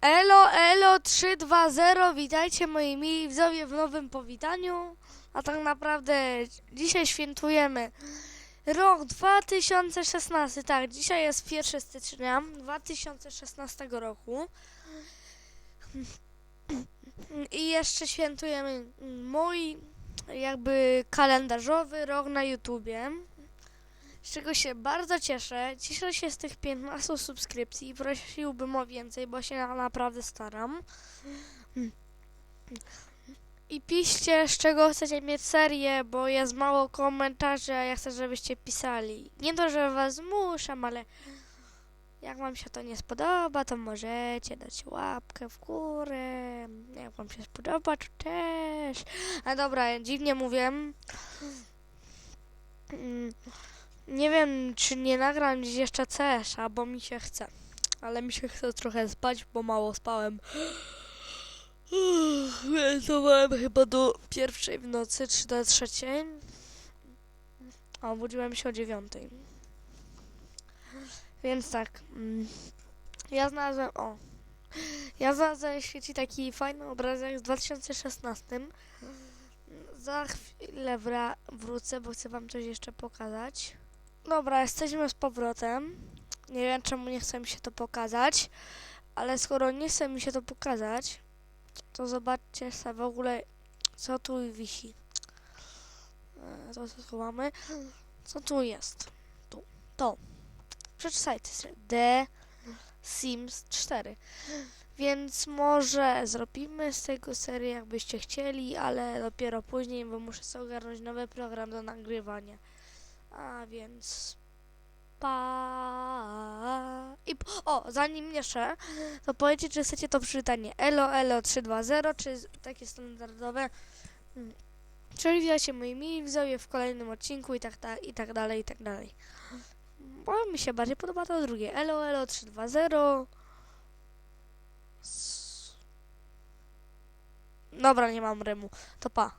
Elo, elo 320, witajcie moi mili widzowie w nowym powitaniu. A tak naprawdę dzisiaj świętujemy rok 2016. Tak, dzisiaj jest 1 stycznia 2016 roku. I jeszcze świętujemy mój jakby kalendarzowy rok na YouTubie. Z czego się bardzo cieszę. Cieszę się z tych 15 subskrypcji i prosiłbym o więcej, bo się na- naprawdę staram. I piszcie, z czego chcecie mieć serię, bo jest mało komentarzy, a ja chcę, żebyście pisali. Nie to, że was zmuszam, ale jak wam się to nie spodoba, to możecie dać łapkę w górę. Jak wam się spodoba, to też. A dobra, dziwnie mówię. Mm, Nie wiem, czy nie nagram dziś jeszcze CS-a, bo mi się chce. Ale mi się chce trochę spać, bo mało spałem. Pracowałem chyba do pierwszej w nocy, czy do trzeciej. A obudziłem się o dziewiątej. Więc tak. mm, Ja znalazłem. O. Ja znalazłem w sieci taki fajny obrazek z 2016. Za chwilę wrócę, bo chcę wam coś jeszcze pokazać. Dobra, jesteśmy z powrotem. Nie wiem, czemu nie chce mi się to pokazać, ale skoro nie chce mi się to pokazać, to zobaczcie sobie w ogóle, co tu wisi. E, To co tu mamy. Co tu jest? Tu. To. Przeczytajcie sobie. The Sims 4. Więc może zrobimy z tego serię, jakbyście chcieli, ale dopiero później, bo muszę sobie ogarnąć nowy program do nagrywania. A więc pa i o, zanim jeszcze, to powiedzcie, czy chcecie to przeczytanie elo elo 320, czy takie standardowe. Mm. Czyli witajcie moi mili w kolejnym odcinku i tak, ta, i tak dalej, i tak dalej. Bo mi się bardziej podoba to drugie. Elo elo 320. S- Dobra, nie mam rymu. To pa.